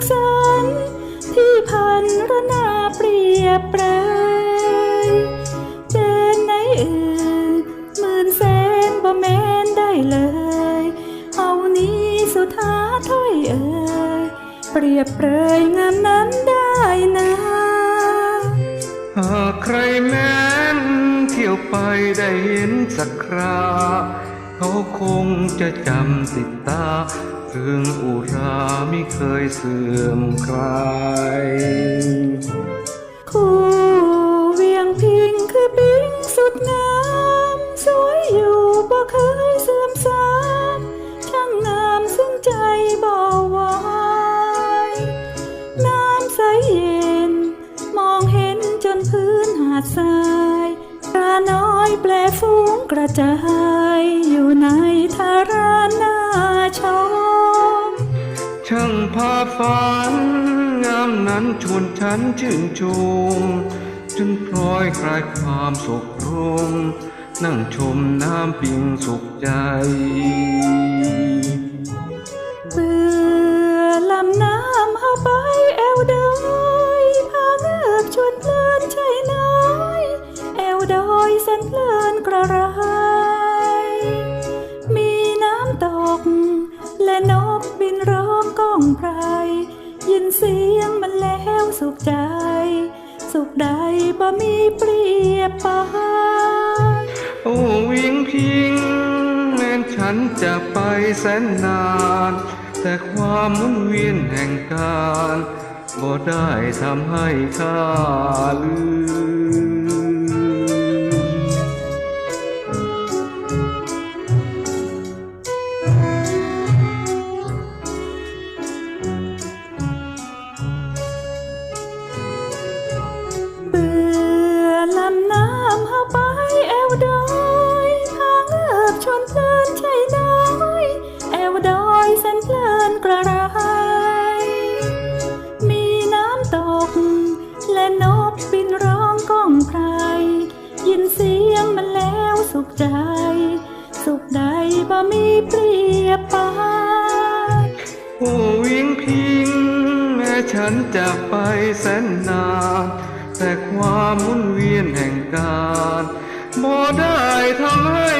กสรรที่พันรนาเปรียบเปรยเป็นไหนเอ่ยหมื่นแสนบ่แม่นได้เลย เอานี้สุธาถ้อยเอ่ยเปรียบเปรยงามนั้นได้นะ หากใครแม้นเที่ยวไปได้เห็นสักครา เขาคงจะจำติดตา เรื่องอุราไม่เคยเสื่อมคลายคู่เวียงพิงคือปิงสุดงามสวยอยู่บ่เคยเสื่อมสามช่างงามซึ่งใจบ่ไหวน้ำใสเย็น มองเห็นจนพื้นหาดทรายปลาน้อยแปลฟุ้งกระจาย ช่างภาพฝันงามนั้นชวนฉันชื่นชมจนพลอยคลายความสุขรมนั่งชมน้ำปิงสุขใจเบื่อลำน้ำเฮาไปแอวดอยพาเงือบชวนเพลินใช่น้อย แอวดอยสันเพลิ ไพรยินเสียงมันแล้วสุขใจ สุขใดบ่มีเปรียบปานโอ้วิงพิงแม้นฉันจะไปแสนนาน แต่ความหมุนเวียนแห่งการบ่ได้ทำให้ข้าลืม และนกบินร้องก้องไพรยินเสียงมันแล้วสุขใจ สุขใดบ่มีเปรียบปานโอ้วิงพิง แม้ฉันจะไปแสนนานแต่ความหมุนเวียนแห่งการบ่ได้ทำให้